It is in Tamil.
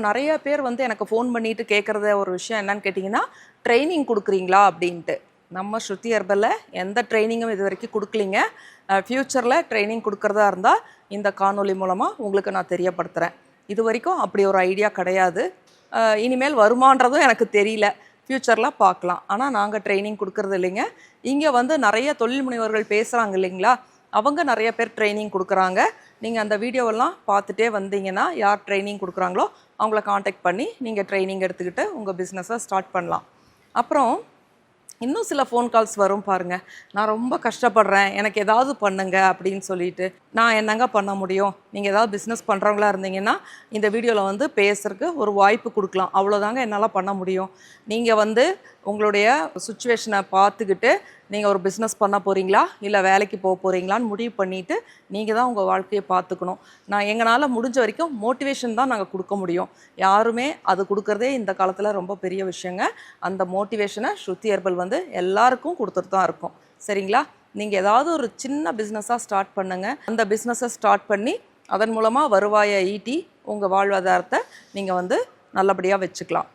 நிறைய பேர் வந்து எனக்கு ஃபோன் பண்ணிட்டு கேட்குறத ஒரு விஷயம் என்னன்னு கேட்டிங்கன்னா ட்ரைனிங் கொடுக்குறீங்களா அப்படின்ட்டு. நம்ம ஸ்ருதி ஹெர்பலில் எந்த ட்ரைனிங்கும் இது வரைக்கும் கொடுக்கலிங்க. ஃப்யூச்சரில் ட்ரைனிங் கொடுக்குறதா இருந்தால் இந்த காணொலி மூலமாக உங்களுக்கு நான் தெரியப்படுத்துகிறேன் இது வரைக்கும் அப்படி ஒரு ஐடியா கிடையாது. இனிமேல் வருமானதும் எனக்கு தெரியல. ஃப்யூச்சரில் பார்க்கலாம். ஆனால் நாங்கள் ட்ரைனிங் கொடுக்கறது இல்லைங்க. இங்கே வந்து நிறைய தொழில் முனைவர்கள் பேசுகிறாங்க இல்லைங்களா? அவங்க நிறைய பேர் ட்ரைனிங் கொடுக்குறாங்க. நீங்கள் அந்த வீடியோவெல்லாம் பார்த்துட்டே வந்தீங்கன்னா யார் ட்ரைனிங் கொடுக்குறாங்களோ அவங்கள காண்டாக்ட் பண்ணி நீங்கள் ட்ரைனிங் எடுத்துக்கிட்டு உங்கள் பிஸ்னஸை ஸ்டார்ட் பண்ணலாம். அப்புறம் இன்னும் சில ஃபோன் கால்ஸ் வரும் பாருங்க. நான் ரொம்ப கஷ்டப்படுறேன். எனக்கு ஏதாவது பண்ணுங்க அப்படின்னு சொல்லிட்டு நான் என்னங்க பண்ண முடியும்? நீங்கள் ஏதாவது பிஸ்னஸ் பண்ணுறவங்களா இருந்தீங்கன்னா இந்த வீடியோவில் வந்து பேசுறதுக்கு ஒரு வாய்ப்பு கொடுக்கலாம். அவ்வளோதாங்க என்னால் பண்ண முடியும். நீங்கள் வந்து உங்களுடைய சுச்சுவேஷனை பார்த்துக்கிட்டு நீங்கள் ஒரு பிஸ்னஸ் பண்ண போகிறீங்களா இல்லை வேலைக்கு போக போகிறீங்களான்னு முடிவு பண்ணிவிட்டு நீங்கள் தான் உங்கள் வாழ்க்கையை பார்த்துக்கணும். நான் எங்களால் முடிஞ்ச வரைக்கும் மோட்டிவேஷன் தான் நாங்கள் கொடுக்க முடியும். யாருமே அது கொடுக்குறதே இந்த காலத்தில் ரொம்ப பெரிய விஷயங்க. அந்த மோட்டிவேஷனை ஸ்ருதி வந்து வந்து எல்லாருக்கும் கொடுத்துட்டு தான் இருக்கும். சரிங்களா? நீங்கள் ஏதாவது ஒரு சின்ன பிஸ்னஸாக ஸ்டார்ட் பண்ணுங்கள் அந்த பிஸ்னஸை ஸ்டார்ட் பண்ணி அதன் மூலமாக வருவாயை ஈட்டி உங்கள் வாழ்வாதாரத்தை நீங்கள் வந்து நல்லபடியாக வச்சுக்கலாம்.